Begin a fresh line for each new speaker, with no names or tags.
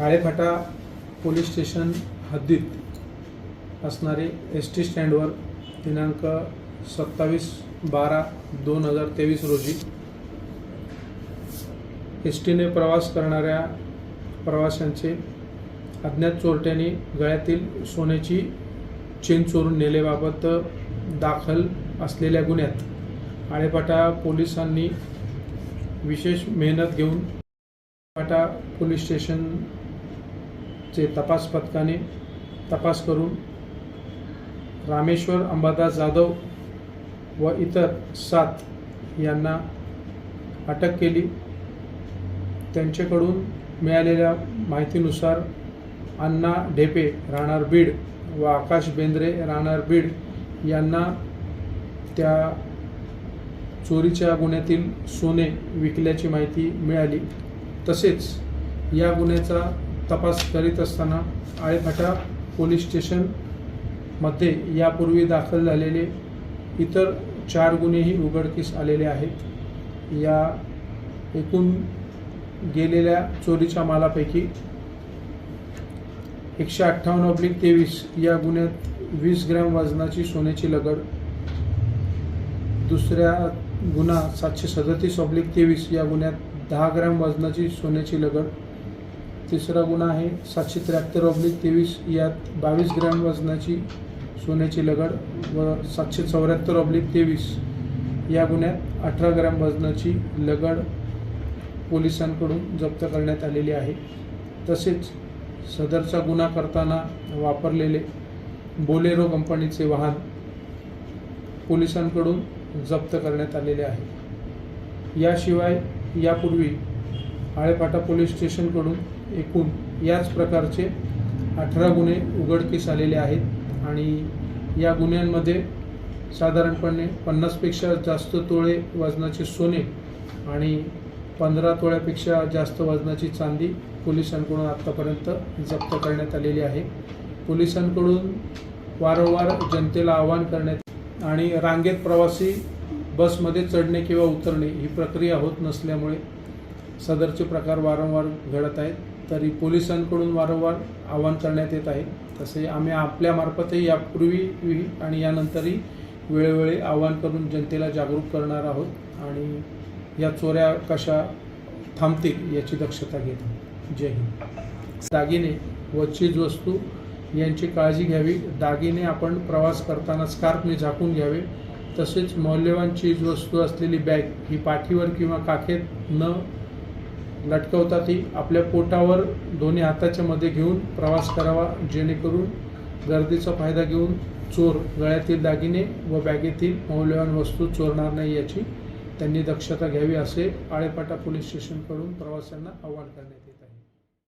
काळेफाटा police station हद्दीत असणारे S T स्टँडवर दिनांक सत्तावीस बारा दोन हजार तेवीस रोजी एस टीने प्रवास करणाऱ्या प्रवाशांचे अज्ञात चोरट्यांनी गळ्यातील सोन्याची चेन चोरून नेल्याबाबत दाखल असलेल्या गुन्ह्यात आळेपाटा पोलिसांनी विशेष मेहनत घेऊन पाटा पोलीस स्टेशन चे तपास पथकाने तपास करून रामेश्वर अंबादास जाधव व इतर सात यांना अटक केली. त्यांच्याकडून मिळालेल्या माहितीनुसार अण्णा ढेपे राहणार बीड व आकाश बेंद्रे राहणार बीड यांना त्या चोरीच्या गुन्ह्यातील सोने विकल्याची माहिती मिळाली. तसेच या गुन्ह्याचा तपास करीत असताना आळेफाटा पोलीस स्टेशनमध्ये यापूर्वी दाखल झालेले इतर चार गुन्हेही उघडकीस आलेले आहेत. या एकूण गेलेल्या चोरीच्या मालापैकी एकशे अठ्ठावन्न ऑब्लिक तेवीस या गुन्ह्यात वीस ग्रॅम वजनाची सोन्याची लगड दुसऱ्या गुन्हा सातशे सदतीस ऑब्लिक तेवीस या गुन्ह्यात दहा ग्रॅम वजनाची सोन्याची लगड तिसरा गुन्हा आहे सातशे त्र्याहत्तर ऑब्लिक तेवीस यात बावीस ग्रॅम वजनाची सोन्याची लगड व सातशे चौऱ्याहत्तर ऑब्लिक तेवीस. या गुन्ह्यात अठरा ग्रॅम वजनाची लगड पोलिसांकडून जप्त करण्यात आलेली आहे. तसेच सदरचा गुन्हा करताना वापरलेले बोलेरो कंपनीचे वाहन पोलिसांकडून जप्त करण्यात आलेले आहे. याशिवाय यापूर्वी आळेपाटा पोलीस स्टेशनकडून एकूण याच प्रकारचे अठरा गुन्हे उघडकीस आलेले आहेत आणि या गुन्ह्यांमध्ये साधारणपणे पन्नासपेक्षा जास्त तोळे वजनाचे सोने आणि पंधरा तोळ्यापेक्षा जास्त वजनाची चांदी पोलिसांकडून आत्तापर्यंत जप्त करण्यात आलेली आहे. पोलिसांकडून वारंवार जनतेला आवाहन करण्यात आणि रांगेत प्रवासी बसमध्ये चढणे किंवा उतरणे ही प्रक्रिया होत नसल्यामुळे सदरचे प्रकार वारंवार घडत आहेत तरी पोलिसांकडून वारंवार आवाहन करण्यात येत आहे. तसे आम्ही आपल्यामार्फतही यापूर्वी आणि यानंतरही वेळोवेळी आवाहन करून जनतेला जागरूक करणार आहोत आणि या चोऱ्या कशा थांबतील याची दक्षता घेत आहोत. जय हिंद. दागिने व चीजवस्तू यांची काळजी घ्यावी. दागिने आपण प्रवास करताना स्कार्फने झाकून घ्यावे. तसेच मौल्यवान चीजवस्तू असलेली बॅग ही पाठीवर किंवा काखेत न लटकवतात येईल आपल्या पोटावर दोन्ही हाताच्या मध्ये घेऊन प्रवास करावा जेणेकरून गर्दीचा फायदा घेऊन चोर गळ्यातील दागिने व बॅगेतील मौल्यवान वस्तू चोरणार नाही याची त्यांनी दक्षता घ्यावी असे आळेपाटा पोलीस स्टेशनकडून प्रवाशांना आवाहन करण्यात येईल